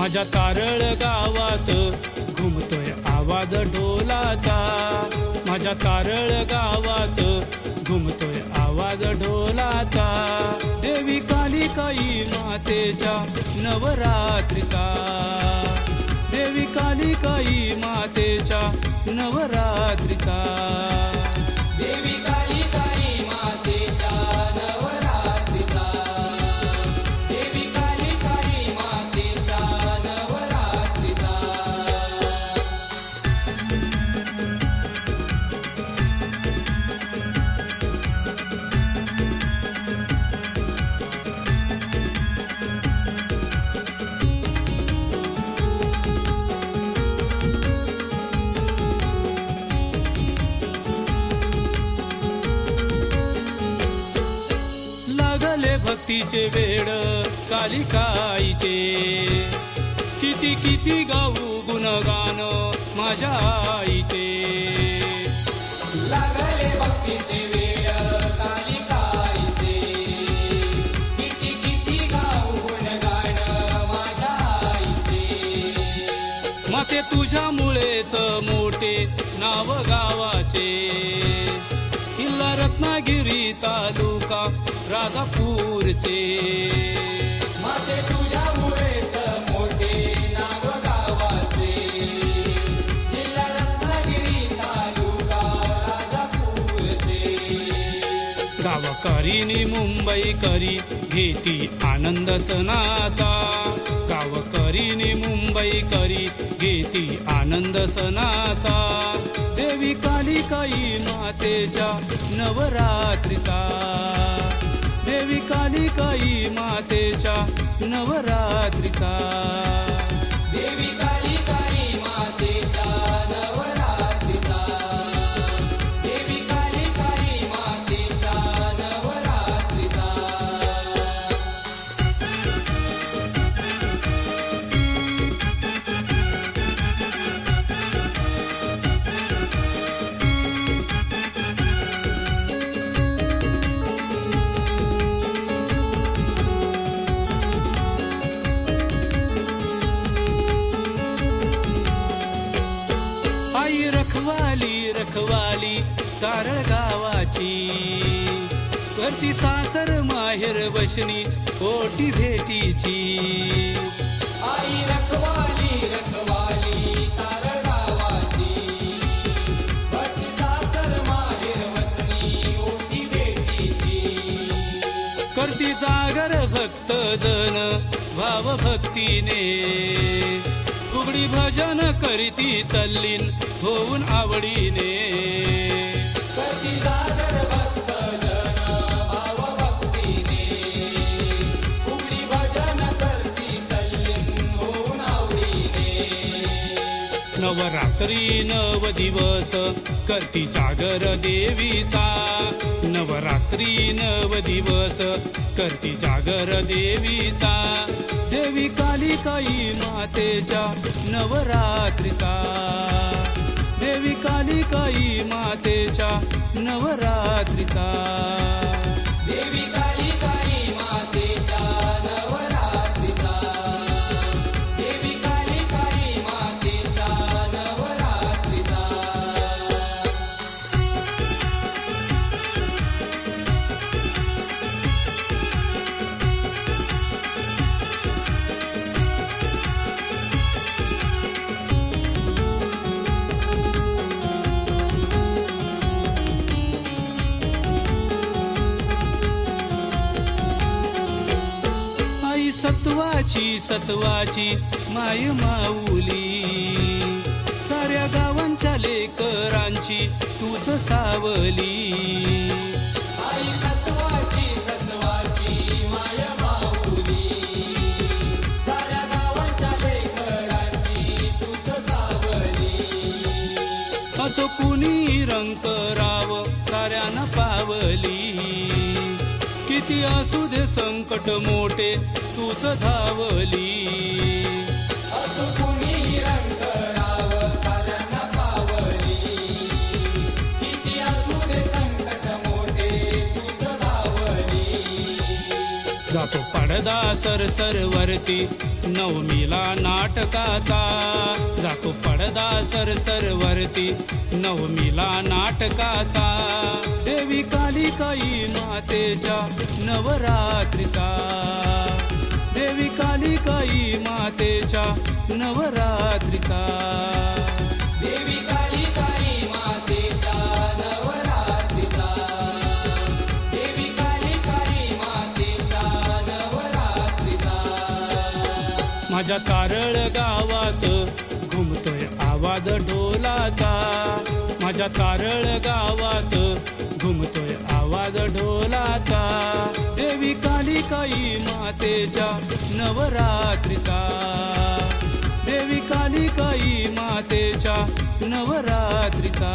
माझ्या तारळ गावात घुमतोय आवाज ढोलाचा. माझ्या तारळ गावात घुमतोय आवाज ढोलाचा. देवी कालिकाई मातेच्या नवरात्रीचा. देवी कालिकाई मातेच्या नवरात्रीचा. देवी भक्तीचे वेड कालिकाईचे. किती किती गाऊ गुणगान माझ्या आईचे. लागले भक्तीचे वेड कालिकाईचे. किती किती गाऊ गुणगान माझ्या आईचे. माते तुझ्यामुळेच मोठे नाव गावाचे. किल्ला रत्नागिरी तालुका राधापूरचे. माते तुझ्यामुळेच मोठे नाव गावाचे. जिल्हा रत्नागिरी तालुका राधापूरचे. गावकरीनी मुंबई करी घेती आनंद सणाचा. गावकरीनी मुंबई करी घेती आनंद सणाचा. देवी कालिकाई मातेच्या नवरात्रीचा. देवी कालिकाई मातेच्या नवरात्रीचा. देवी कालिकाई रखवाली रखवाली तारळ गावाची करती सासर माहेर वशनी ओटी भेटीची. आई रखवाली रखवाली तारळ गावाची करती सासर माहेर वसनी ओटी भेटीची. करती जागर भक्त जन भाव भक्तीने. फुगडी भजन करीती तल्लीन होऊन आवडीने. नवरात्री नव दिवस करती जागर देवीचा. नवरात्री नव दिवस करती जागर देवीचा. देवी कालिकाई मातेच्या नवरात्रीचा. देवी कालिकाई मातेच्या नवरात्रीचा. सत्वाची सत्वाची माय माऊली. साऱ्या गावांच्या लेकरांची तूच सावली. सत्वाची माय माऊली. साऱ्या गावांच्या लेकरांची तूच सावली. असो कुणी रंग राव साऱ्यानं पावली. किती असू दे संकट मोठे तूच धावली. जातो पडदा सरसर वरती नवमीला नाटकाचा. जातो पडदा सरसरवरती नवमीला नाटकाचा. देवी कालिकाई मातेच्या नवरात्रीचा. देवी कालिकाई मातेच्या नवरात्रिका देवी कालिकाई मातेच्या नवरात्रिका देवी कालिकाई मातेच्या नवरात्रिका माझ्या कारळ गावात घुमतोय आवाज ढोलाचा. माझ्या कारळ गावात घुमतोय आवाज ढोलाचा. मातेच्या नवरात्रीचा. देवी कालिकाई मातेच्या नवरात्रीचा.